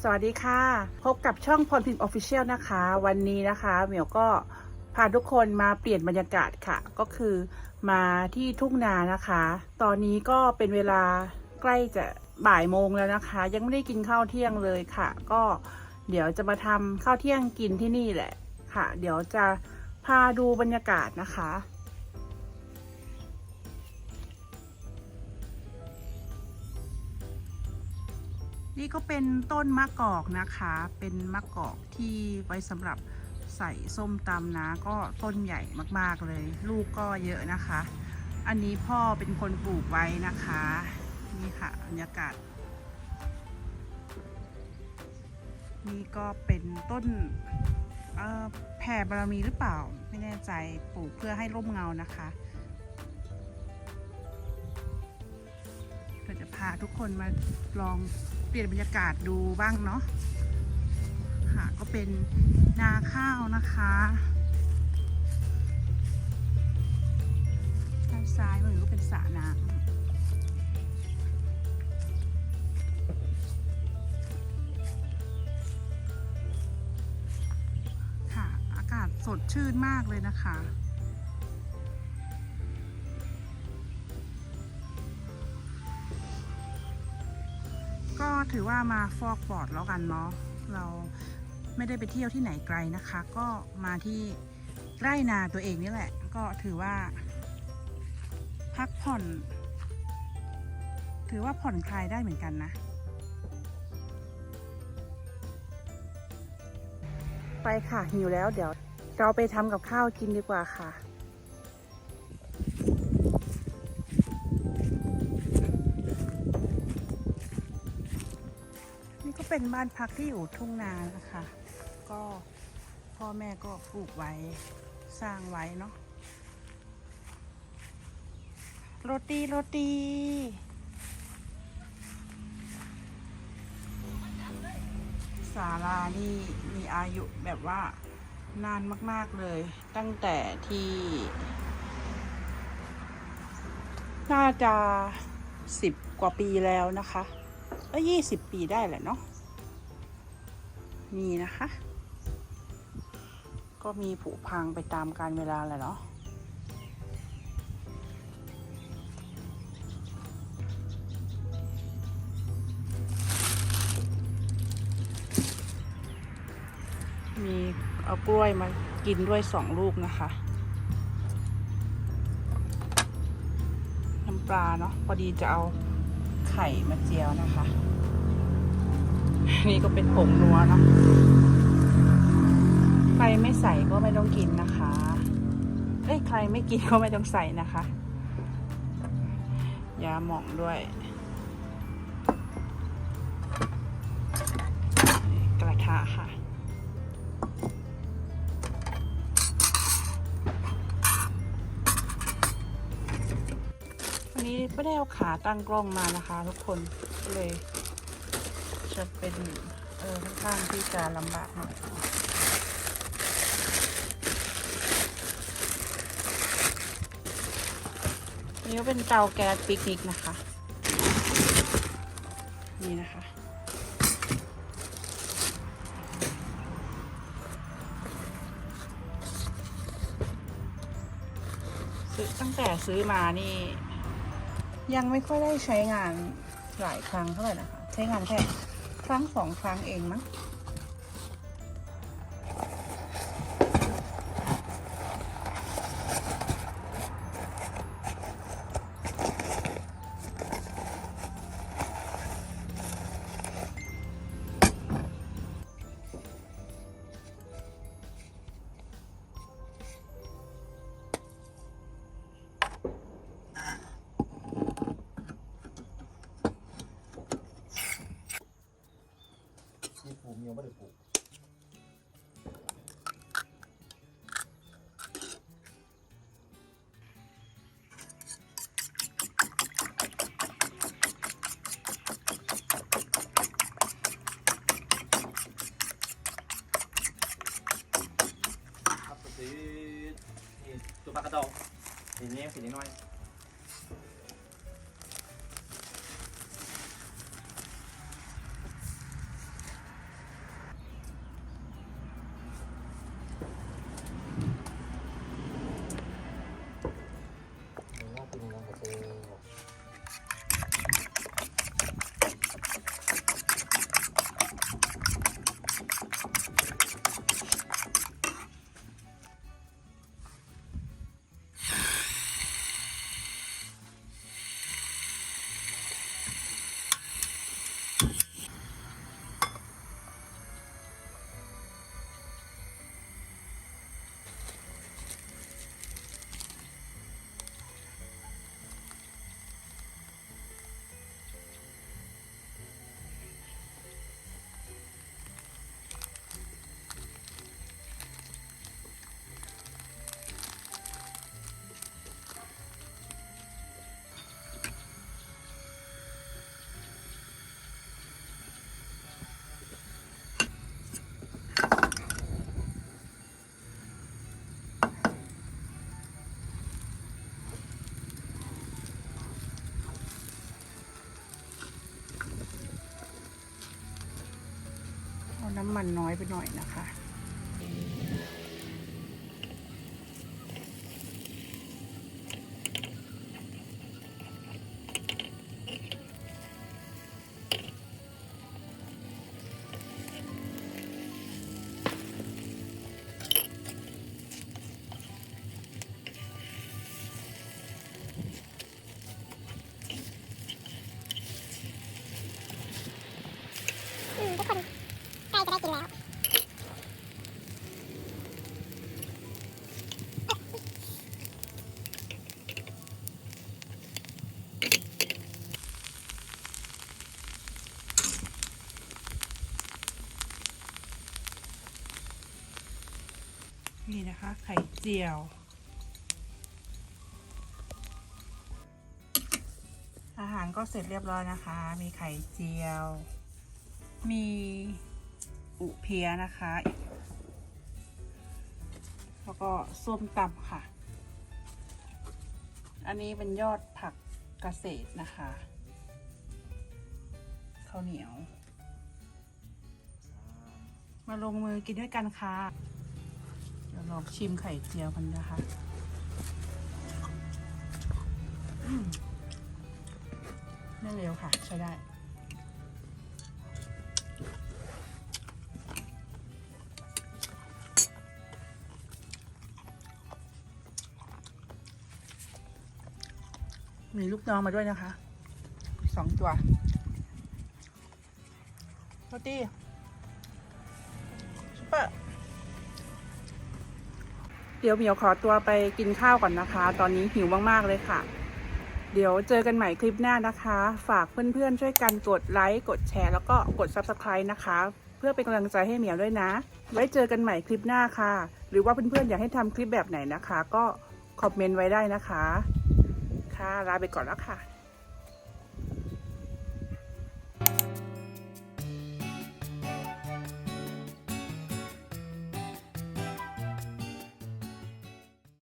สวัสดีค่ะ พบกับช่องพรพิมพ์ออฟฟิเชียลนะคะ วันนี้นะคะเหมียวก็พาทุกคนมาเปลี่ยนบรรยากาศค่ะ ก็คือมาที่ทุ่งนานะคะ ตอนนี้ก็เป็นเวลาใกล้จะบ่ายโมงแล้วนะคะ ยังไม่ได้กินข้าวเที่ยงเลยค่ะ ก็เดี๋ยวจะมาทำข้าวเที่ยงกินที่นี่แหละค่ะ เดี๋ยวจะพาดูบรรยากาศนะคะ นี่ก็เป็นต้นมะกอกนะคะ เป็นมะกอกที่ไว้สำหรับใส่ส้มตำนะ ก็ต้นใหญ่มากๆเลย ลูกก็เยอะนะคะ อันนี้พ่อเป็นคนปลูกไว้นะคะ นี่ค่ะบรรยากาศ นี่ก็เป็นต้นแผ่บารมีหรือเปล่า ไม่แน่ใจปลูกเพื่อให้ร่มเงานะคะเราจะพาทุกคนมาลอง เปลี่ยนบรรยากาศดูบ้างเนาะค่ะก็เป็นนาข้าวนะคะด้านซ้ายมือก็เป็นสระน้ำค่ะอากาศสดชื่นมากเลยนะคะ ก็ถือว่ามาฟอกปอดแล้วกันเนาะเราไม่ได้ไปเที่ยวที่ไหนไกลนะคะ ก็มาที่ไร่นาตัวเองนี่แหละ ก็ถือว่า พักผ่อน ถือว่าผ่อนคลายได้เหมือนกันนะไปค่ะหิวแล้วเดี๋ยว เราไปทำกับข้าวกินดีกว่าค่ะ เป็นบ้านพักที่อยู่ทุ่งนานะคะ ก็พ่อแม่ก็ปลูกไว้สร้างไว้เนาะโรตีโรตีศาลานี่มีอายุแบบว่านานมาก ๆ เลย ตั้งแต่ที่ น่าจะสิบกว่าปีแล้วนะคะเอ้ยี่สิบปีได้แหละเนาะ นี่นะคะ ก็มีผุพังไปตามการเวลาแหละเนาะมีเอากล้วยมากินด้วยสองลูกนะคะ น้ำปลาเนาะพอดีจะเอาไข่มาเจียวนะคะ นี่ก็เป็นผงนัวเนาะใครไม่ใส่ก็ไม่ต้องกินนะคะเอ้ยใครไม่กินก็ไม่ต้องใส่นะคะยาหม่องด้วยกระทะค่ะวันนี้ไม่ได้เอาขาตั้งกล้องมานะคะ ทุกคนก็เลย จะเป็นเออค่อนข้างที่จะลำบากหน่อยนนี้ก็เป็นเตาแก๊สปิกนิกนะคะ นี่นะคะซื้อตั้งแต่ซื้อมานี่ ยังไม่ค่อยได้ใช้งานหลายครั้งเท่าไหร่นะคะ ใช้งานแค่ ครั้งสองครั้งเองมั้ง ไม่ได้ปลูกครับไปซื้อนี่ตัวปลากระดองสีนี้สีนี้น้อย น้ำมันน้อยไปหน่อยนะคะ นี่นะคะ ไข่เจียว อาหารก็เสร็จเรียบร้อยนะคะ มีไข่เจียว มีอุเพียนะคะ แล้วก็ส้มตำค่ะ อันนี้เป็นยอดผักเกษตรนะคะข้าวเหนียว มาลงมือกินด้วยกันค่ะ ลองชิมไข่เจียวกันนะคะอืมไม่เร็วค่ะ ใช้ได้ มีลูกน้องมาด้วยนะคะ สองตัวโรตี้ เดี๋ยวเหมียวขอตัวไปกินข้าวก่อนนะคะ ตอนนี้หิวมากๆเลยค่ะ เดี๋ยวเจอกันใหม่คลิปหน้านะคะ ฝากเพื่อนๆช่วยกันกดไลค์ กดแชร์ แล้วก็กด Subscribe นะคะ เพื่อเป็นกำลังใจให้เหมียวด้วยนะ ไว้เจอกันใหม่คลิปหน้าค่ะ หรือว่าเพื่อนๆอยากให้ทำคลิปแบบไหนนะคะ ก็คอมเมนต์ไว้ได้นะคะ ค่ะลาไปก่อนแล้วค่ะ